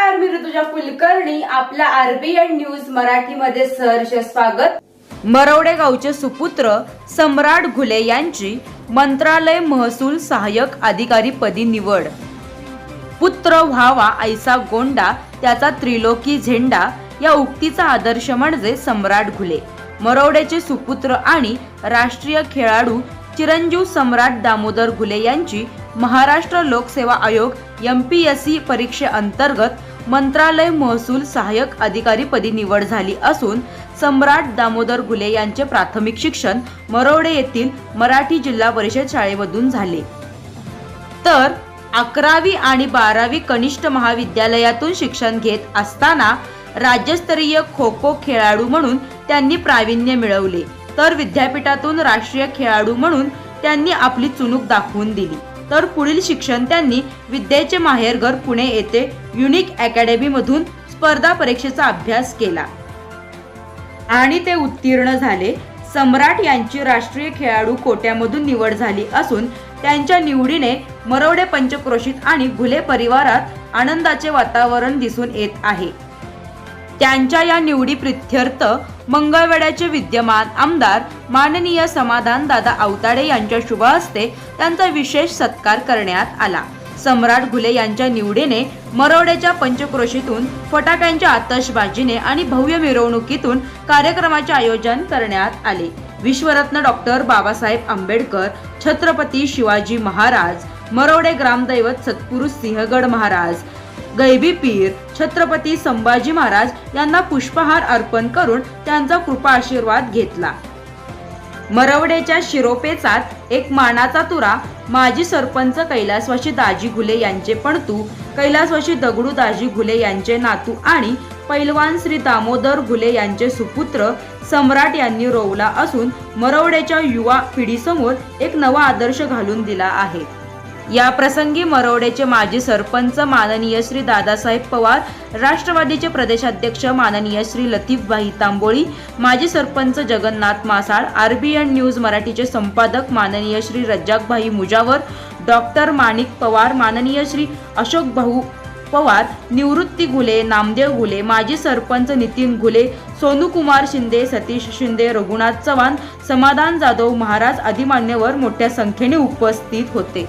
नमस्कार मी ऋतुजा कुलकर्णी. आपल्या RBN news मराठीमध्ये सहर्ष स्वागत. मरवडे गावचे सुपुत्र सम्राट घुले यांची मंत्रालय महसूल सहाय्यक अधिकारी पदी निवड. पुत्र व्हावा ऐसा गोंडा त्याचा त्रिलोकी झेंडा या उक्तीचा आदर्श म्हणजे सम्राट घुले. मरवड्याचे सुपुत्र आणि राष्ट्रीय खेळाडू चिरंजीव सम्राट दामोदर घुले यांची महाराष्ट्र लोकसेवा आयोग एम पी एस सी परीक्षेअंतर्गत मंत्रालय महसूल सहाय्यक अधिकारीपदी निवड झाली असून सम्राट दामोदर घुले यांचे प्राथमिक शिक्षण मरवडे येथील मराठी जिल्हा परिषद शाळेमधून झाले. तर अकरावी आणि बारावी कनिष्ठ महाविद्यालयातून शिक्षण घेत असताना राज्यस्तरीय खो खो खेळाडू म्हणून त्यांनी प्रावीण्य मिळवले. तर विद्यापीठातून राष्ट्रीय खेळाडू म्हणून त्यांनी आपली चुणूक दाखवून दिली. तर पुढील शिक्षण त्यांनी विद्येचे माहेरघर पुणे येथे युनिक अकॅडमीमधून स्पर्धा परीक्षेचा अभ्यास केला. आणि ते उत्तीर्ण झाले. सम्राट यांची राष्ट्रीय खेळाडू कोट्यामधून निवड झाली असून त्यांच्या निवडीने मरवडे पंचक्रोशीत आणि घुले परिवारात आनंदाचे वातावरण दिसून येत आहे. त्यांच्या या निवडी प्रित्यर्थ मंगळवेड्याचे विद्यमान आमदार माननीय समाधान दादा आवताडे यांच्या शुभ हस्ते त्यांचा विशेष सत्कार करण्यात आला. सम्राट घुले यांच्या निवडीने मरवड्याच्या पंचक्रोशीतून फटाक्यांच्या आतषबाजीने आणि भव्य मिरवणुकीतून कार्यक्रमाचे आयोजन करण्यात आले. विश्वरत्न डॉक्टर बाबासाहेब आंबेडकर छत्रपती शिवाजी महाराज मरवडे ग्रामदैवत सत्पुरुष सिंहगड महाराज गैबी पीर छत्रपती संभाजी महाराज यांना पुष्पहार अर्पण करून त्यांचा कृपा आशीर्वाद घेतला. मरवडेच्या शिरोपेचात एक मानाचा तुरा माजी सरपंच कैलासवाशी दाजी घुले यांचे पणतू कैलासवाशी दगडू दाजी घुले यांचे नातू आणि पैलवान श्री दामोदर घुले यांचे सुपुत्र सम्राट यांनी रोवला असून मरवड्याच्या युवा पिढीसमोर एक नवा आदर्श घालून दिला आहे. या प्रसंगी मरोड्याचे माजी सरपंच माननीय श्री दादासाहेब पवार राष्ट्रवादीचे प्रदेशाध्यक्ष माननीय श्री लतीफभाई तांबोळी माजी सरपंच जगन्नाथ मासाळ आरबीएन न्यूज मराठीचे संपादक माननीय श्री रज्जाकभाई मुजावर डॉक्टर माणिक पवार माननीय श्री अशोक भाऊ पवार निवृत्ती घुले नामदेव घुले माजी सरपंच नितीन घुले सोनूकुमार शिंदे सतीश शिंदे रघुनाथ चव्हाण समाधान जाधव महाराज आदी मान्यवर मोठ्या संख्येने उपस्थित होते.